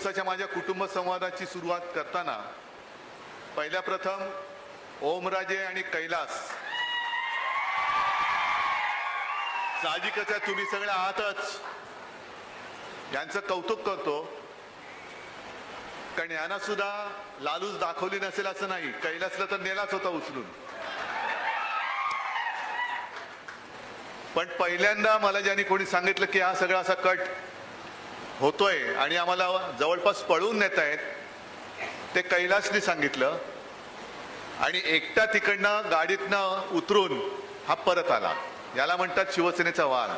दिवसाच्या माझ्या कुटुंब संवादाची सुरुवात करताना पहिल्या प्रथम ओमराजे आणि कैलास. साहजिकच आहे तुम्ही सगळे आहातच. यांचं कौतुक करतो. कारण यांना सुद्धा लालूच दाखवली नसेल असं नाही. कैलासला तर नेलाच होता उचलून. पण पहिल्यांदा मला ज्यांनी कोणी सांगितलं की हा सगळा असा कट होतोय आणि आम्हाला जवळपास पळवून नेत आहेत. ते कैलासने सांगितलं आणि एकटा तिकडनं गाडीतनं उतरून हा परत आला. याला म्हणतात शिवसेनेचा वाद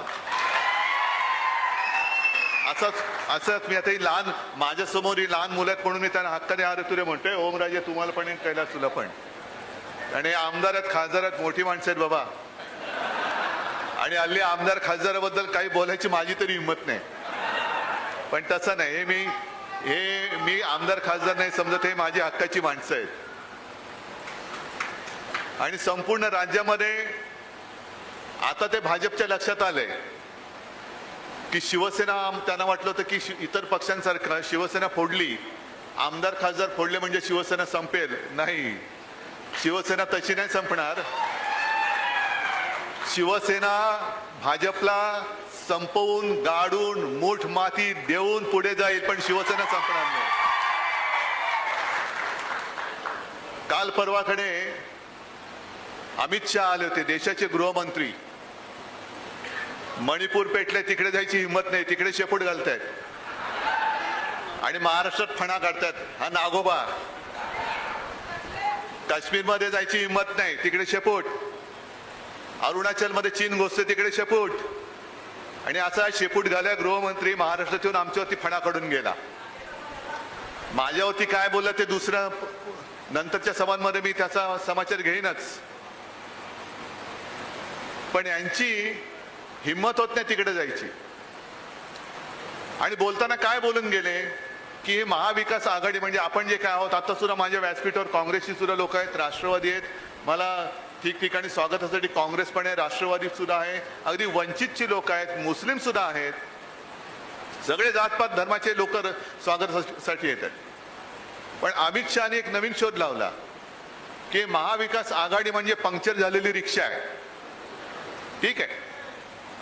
असंच असंच मी आता ही लहान माझ्यासमोर ही लहान मुलं आहेत म्हणून मी त्यांना हक्काने आरे तुरे म्हणतोय. ओमराजे तुम्हाला पण कैलास तुला पण. आणि आमदार आहेत खासदार आहेत मोठी माणसं आहेत बाबा. आणि हल्ली आमदार खासदाराबद्दल काही बोलायची माझी तरी हिंमत नाही. पण तसं नाही हे मी हे मी आमदार खासदार नाही समजत हे माझी हक्काची माणसं आहेत. आणि संपूर्ण राज्यामध्ये आता ते भाजपच्या लक्षात आले की शिवसेना त्यांना वाटलं होतं की शि- इतर पक्षांसारखं शिवसेना फोडली आमदार खासदार फोडले म्हणजे शिवसेना संपेल. नाही. शिवसेना तशी नाही संपणार. शिवसेना भाजपला संपवून गाडून मूठ माती देऊन पुढे जाईल पण शिवसेना संपणार नाही. काल परवाकडे अमित शहा आले होते देशाचे गृहमंत्री. मणिपूर पेटले तिकडे जायची हिंमत नाही तिकडे शेपूट घालतायत. आणि महाराष्ट्रात फणा काढतात हा नागोबा. काश्मीरमध्ये जायची हिंमत नाही तिकडे शेपूट. अरुणाचलमध्ये चीन घुसते तिकडे शेपूट. आणि असा शेपूट झाल्या गृहमंत्री महाराष्ट्रात येऊन आमच्यावरती फणा काढून गेला. माझ्यावरती काय बोललं ते दुसरं नंतरच्या सभांमध्ये मी त्याचा समाचार घेईनच. पण यांची हिंमत होत नाही तिकडे जायची. आणि बोलताना काय बोलून गेले की हे महाविकास आघाडी म्हणजे आपण जे काय आहोत आता सुद्धा माझ्या व्यासपीठावर काँग्रेसची सुद्धा लोक आहेत राष्ट्रवादी आहेत. मला ठिकठिकाणी स्वागतासाठी काँग्रेस पण आहे राष्ट्रवादी सुद्धा आहे. अगदी वंचितची लोक आहेत मुस्लिम सुद्धा आहेत. सगळे जातपात धर्माचे लोक स्वागतासाठी येतात. पण अमित शहाने एक नवीन शोध लावला की महाविकास आघाडी म्हणजे पंक्चर झालेली रिक्षा आहे. ठीक आहे.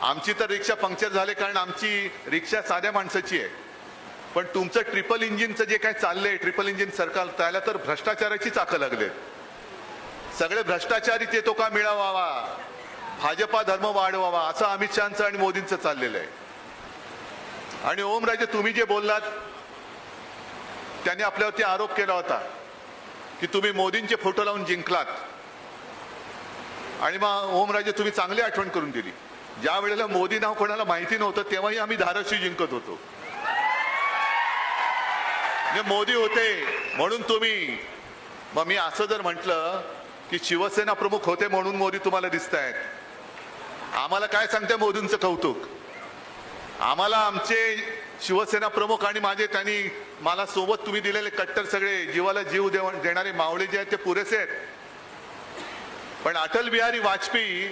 आमची तर रिक्षा पंक्चर झाले कारण आमची रिक्षा साध्या माणसाची आहे. पण तुमचं ट्रिपल इंजिनचं जे काय चाललंय ट्रिपल इंजिन सरकार त्याला तर भ्रष्टाचाराची चाकं लागलेत. सगळे भ्रष्टाचारीच येतो का मिळवावा? भाजपा धर्म वाढवावा असं अमित शहाचं आणि मोदींचं चाललेलं आहे. आणि ओमराजे तुम्ही जे बोललात त्यांनी आपल्यावरती आरोप केला होता की तुम्ही मोदींचे फोटो लावून जिंकलात. आणि मग ओमराजे तुम्ही चांगली आठवण करून दिली. ज्या वेळेला मोदी नाव कोणाला माहिती नव्हतं तेव्हाही आम्ही धाराशिव जिंकत होतो. म्हणजे मोदी होते म्हणून तुम्ही मग मी असं जर म्हटलं की शिवसेना प्रमुख होते म्हणून मोदी तुम्हाला दिसत आहेत आम्हाला काय सांगते मोदींचं कौतुक? आम्हाला आमचे शिवसेना प्रमुख आणि माझे त्यांनी मला सोबत तुम्ही दिलेले कट्टर सगळे जीवाला जीव देणारे मावळे जे आहेत ते पुरेसे आहेत. पण अटल बिहारी वाजपेयी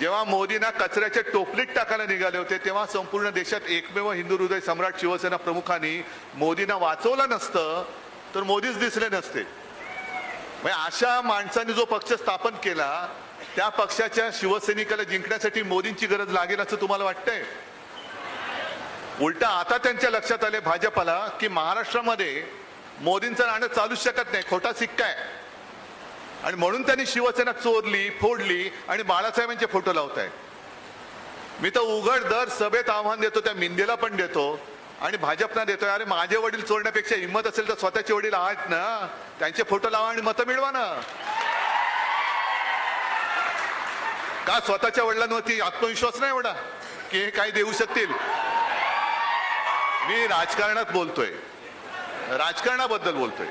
जेव्हा मोदींना कचऱ्याच्या टोपलीत टाकायला निघाले होते तेव्हा संपूर्ण देशात एकमेव हिंदू हृदय सम्राट शिवसेना प्रमुखांनी मोदींना वाचवलं नसतं तर मोदीच दिसले नसते. म्हणजे अशा माणसाने जो पक्ष स्थापन केला त्या पक्षाच्या शिवसैनिकाला जिंकण्यासाठी मोदींची गरज लागेल असं तुम्हाला वाटतंय? उलटा आता त्यांच्या लक्षात आले भाजपाला की महाराष्ट्रामध्ये मोदींचं राहणं चालूच शकत नाही खोटा सिक्का आहे. आणि म्हणून त्यांनी शिवसेना चोरली फोडली आणि बाळासाहेबांचे फोटो लावतायत. मी तर उघड दर सभेत आव्हान देतो त्या मिंदेला पण देतो. आणि भाजपना देतोय. अरे माझे वडील चोरण्यापेक्षा हिंमत असेल तर स्वतःचे वडील आहेत ना. त्यांचे फोटो लावा आणि मतं मिळवा ना. का स्वतःच्या वडिलांवरती आत्मविश्वास नाही एवढा? की हे काही देऊ शकतील? मी राजकारणात बोलतोय. राजकारणाबद्दल बोलतोय.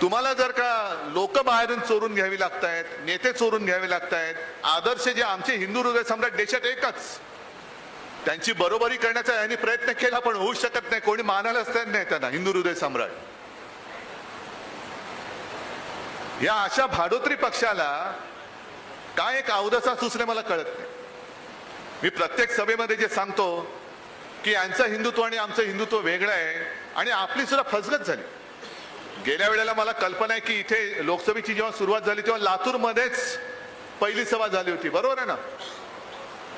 तुम्हाला जर का लोक बाहेरून चोरून घ्यावी लागतायत नेते चोरून घ्यावे लागतायत आदर्श जे आमचे हिंदू हृदय सम्राट देशात एकच. त्यांची बरोबरी करण्याचा यांनी प्रयत्न केला पण होऊ शकत नाही. कोणी मानायलाच तयार नाही त्यांना हिंदू हृदय सम्राट. या अशा भाडोत्री पक्षाला काय एक अवदसा सुचणे मला कळत नाही. मी प्रत्येक सभेमध्ये जे सांगतो की यांचं हिंदुत्व आणि आमचं हिंदुत्व वेगळं आहे आणि आपली सुद्धा फसगत झाली. गेल्या वेळेला मला कल्पना आहे की इथे लोकसभेची जेव्हा सुरुवात झाली तेव्हा लातूरमध्येच पहिली सभा झाली होती. बरोबर आहे ना?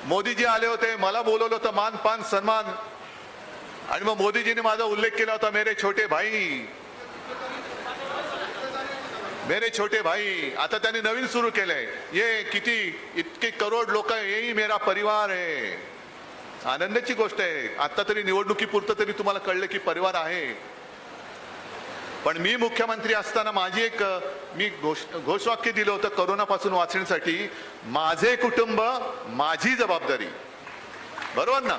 मोदीजी आले होते मला बोलवलं होतं मान पान सन्मान. आणि मग मोदीजीने माझा उल्लेख केला होता मेरे छोटे भाई. मेरे छोटे भाई आता त्यांनी नवीन सुरू केलंय. ये किती इतके करोड लोक येई मेरा परिवार आहे. आनंदाची गोष्ट आहे. आता तरी निवडणुकीपुरतं तरी तुम्हाला कळलं की परिवार आहे. पण मी मुख्यमंत्री असताना माझी एक मी घोष घोषवाक्य दिलं होतं करोनापासून वाचण्यासाठी माझे कुटुंब माझी जबाबदारी. बरोबर ना?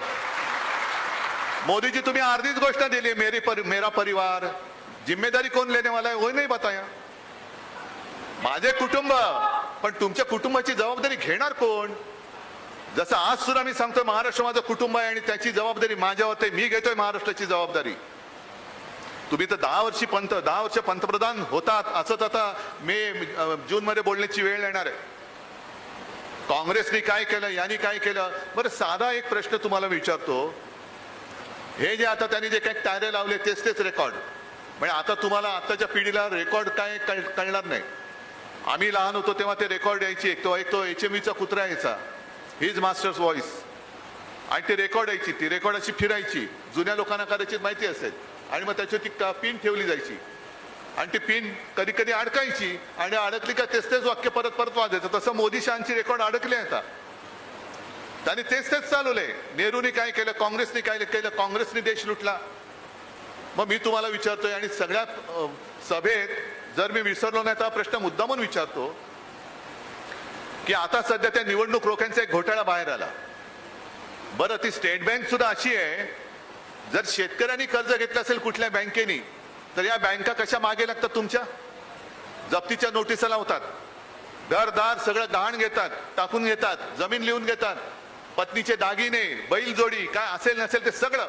मोदीजी तुम्ही अर्धीच गोष्ट दिली मेरी पर, मेरा परिवार. जिम्मेदारी कोण लेने वाला है वो नाही बताया. माझे कुटुंब पण तुमच्या कुटुंबाची जबाबदारी घेणार कोण? जसं आज सुद्धा मी सांगतोय महाराष्ट्र माझं कुटुंब आहे आणि त्याची जबाबदारी माझ्यावर मी घेतोय महाराष्ट्राची जबाबदारी. तुम्ही तर दहा वर्षी पंत दहा वर्ष पंतप्रधान होतात असंच आता मे जून मध्ये बोलण्याची वेळ येणार आहे. काँग्रेसने काय केलं यांनी काय केलं? बरं साधा एक प्रश्न तुम्हाला विचारतो. हे जे आता त्यांनी जे काही तारे लावले तेच तेच रेकॉर्ड. म्हणजे आता तुम्हाला आताच्या पिढीला रेकॉर्ड काय कळ- कळणार नाही. आम्ही लहान होतो तेव्हा ते रेकॉर्ड यायची एक तो एक तो एच एम ईचा कुत्रा यायचा. हिज मास्टर्स व्हॉइस आणि ती रेकॉर्ड यायची ती रेकॉर्ड अशी फिरायची. जुन्या लोकांना कदाचित माहिती असेल. आणि मग त्याची ती पिन ठेवली जायची. आणि ती पिन कधी कधी अडकायची आणि अडकली का तेच तेच वाक्य परत परत वाजायचं. तसं मोदी शहाची रेकॉर्ड अडकले आता. त्यांनी तेच तेच चालवले. नेहरूने काय केलं? काँग्रेसने काय केलं? काँग्रेसने देश लुटला. मग मी तुम्हाला विचारतोय आणि सगळ्या सभेत जर मी विसरलो नाही तर प्रश्न मुद्दामून विचारतो की आता सध्या त्या निवडणूक रोख्यांचा एक घोटाळा बाहेर आला. बरं ती स्टेट बँक सुद्धा अशी आहे जर शेतकऱ्यांनी कर्ज घेतलं असेल कुठल्या बँकेनी तर या बँका कशा मागे लागतात तुमच्या? जप्तीच्या नोटिसा लावतात. घरदार सगळं गहाण घेतात टाकून घेतात जमीन लिहून घेतात. पत्नीचे दागिने बैल जोडी काय असेल नसेल ते सगळं.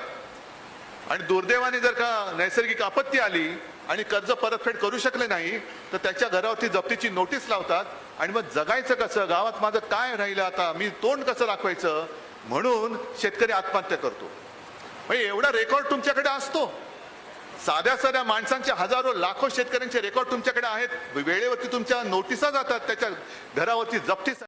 आणि दुर्दैवाने जर का नैसर्गिक आपत्ती आली आणि कर्ज परतफेड करू शकले नाही तर त्याच्या घरावरती जप्तीची नोटीस लावतात आणि मग जगायचं कसं? गावात माझं काय राहिलं आता? मी तोंड कसं दाखवायचं? म्हणून शेतकरी आत्महत्या करतो. म्हणजे एवढा रेकॉर्ड तुमच्याकडे असतो? साध्या साध्या माणसांचे हजारो लाखो शेतकऱ्यांचे रेकॉर्ड तुमच्याकडे आहेत. वेळेवरती तुमच्या नोटिसा जातात त्याच्या घरावरती जप्ती